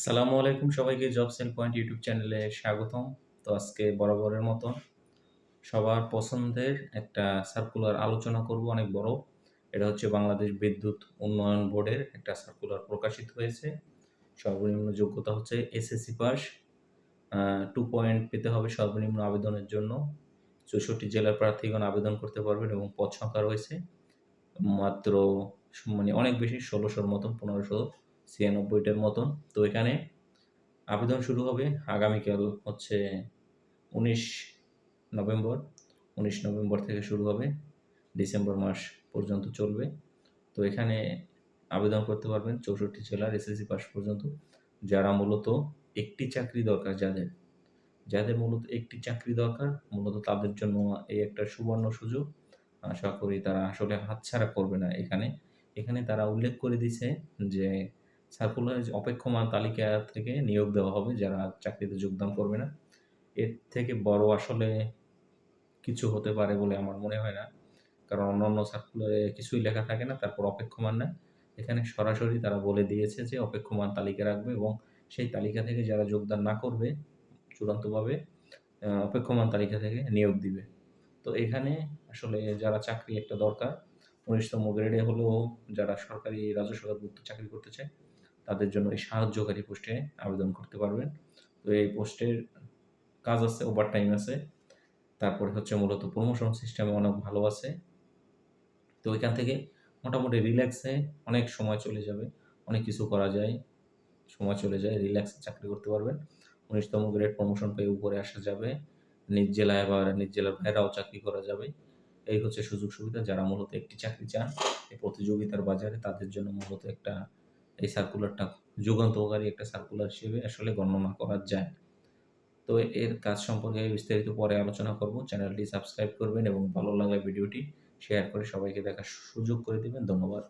আসসালামু আলাইকুম সবাইকে জব সেল পয়েন্ট ইউটিউব চ্যানেলে স্বাগতম। তো আজকে বরাবরের মতন সবার পছন্দের একটা সার্কুলার আলোচনা করব, অনেক বড়। এটা হচ্ছে বাংলাদেশ বিদ্যুৎ উন্নয়ন বোর্ডের একটা সার্কুলার প্রকাশিত হয়েছে। সর্বনিম্ন যোগ্যতা হচ্ছে এসএসসি পাস টু পয়েন্ট পেতে হবে সর্বনিম্ন আবেদনের জন্য। চৌষট্টি জেলার প্রার্থীগণ আবেদন করতে পারবেন এবং পদ সংখ্যা রয়েছে। মাত্র মানে অনেক বেশি, ষোলোশোর মতন, পনেরোশো ছিয়ানব্বইটার মতন। তো এখানে আবেদন শুরু হবে আগামীকাল হচ্ছে উনিশ নভেম্বর। উনিশ নভেম্বর থেকে শুরু হবে। ডিসেম্বর মাস পর্যন্ত চলবে। তো এখানে আবেদন করতে পারবেন চৌষট্টি জেলার এসএসসি পাস পর্যন্ত। যারা মূলত একটি চাকরি দরকার, যাদের যাদের মূলত একটি চাকরি দরকার, মূলত তাদের জন্য এই একটা সুবর্ণ সুযোগ। আশা করি তারা আসলে হাতছাড়া করবে না এখানে। এখানে তারা উল্লেখ করে দিছে যে সার্কুলার অপেক্ষমান তালিকা থেকে নিয়োগ দেওয়া হবে, যারা চাকরিতে যোগদান করবে না। এর থেকে বড় আসলে কিছু হতে পারে বলে আমার মনে হয় না। কারণ অন্যান্য সার্কুলারে কিছুই লেখা থাকে না, তারপর অপেক্ষমান না এখানে সরাসরি তারা বলে দিয়েছে যে অপেক্ষমান তালিকা রাখবে এবং সেই তালিকা থেকে যারা যোগদান না করবে, চূড়ান্তভাবে অপেক্ষমান তালিকা থেকে নিয়োগ দিবে। তো এখানে আসলে যারা চাকরি একটা দরকার, উনিশতম গ্রেডে হলেও যারা সরকারি রাজস্ব চাকরি করতে চায় তাদের জন্য এই সাহায্যকারী পোস্টে আবেদন করতে পারবেন। তো এই পোস্টের কাজ আছে ওভার টাইম আছে। তারপরে হচ্ছে মূলত প্রমোশন সিস্টেমে অনেক ভালো আছে। তো ওইখান থেকে মোটামুটি রিল্যাক্সে অনেক সময় চলে যাবে, অনেক কিছু করা যায়, সময় চলে যায় রিল্যাক্সে চাকরি করতে পারবেন। উনিশতম গ্রেড প্রমোশন পেয়ে উপরে আসা যাবে, নিজ জেলায় বা নিজ জেলার বাইরেও চাকরি করা যাবে। এই হচ্ছে সুযোগ সুবিধা, যারা মূলত একটি চাকরি চান, এই প্রতিযোগিতার বাজারে তাদের জন্য মূলত একটা এই সার্কুলারটা যুগান্তকারী একটা সার্কুলার হিসেবে আসলে গণনা করা যায়। তো এর কাজ সম্পর্কে বিস্তারিত পরে আলোচনা করব। চ্যানেলটি সাবস্ক্রাইব করবেন এবং ভালো লাগলে ভিডিওটি শেয়ার করে সবাইকে দেখার সুযোগ করে দেবেন। ধন্যবাদ।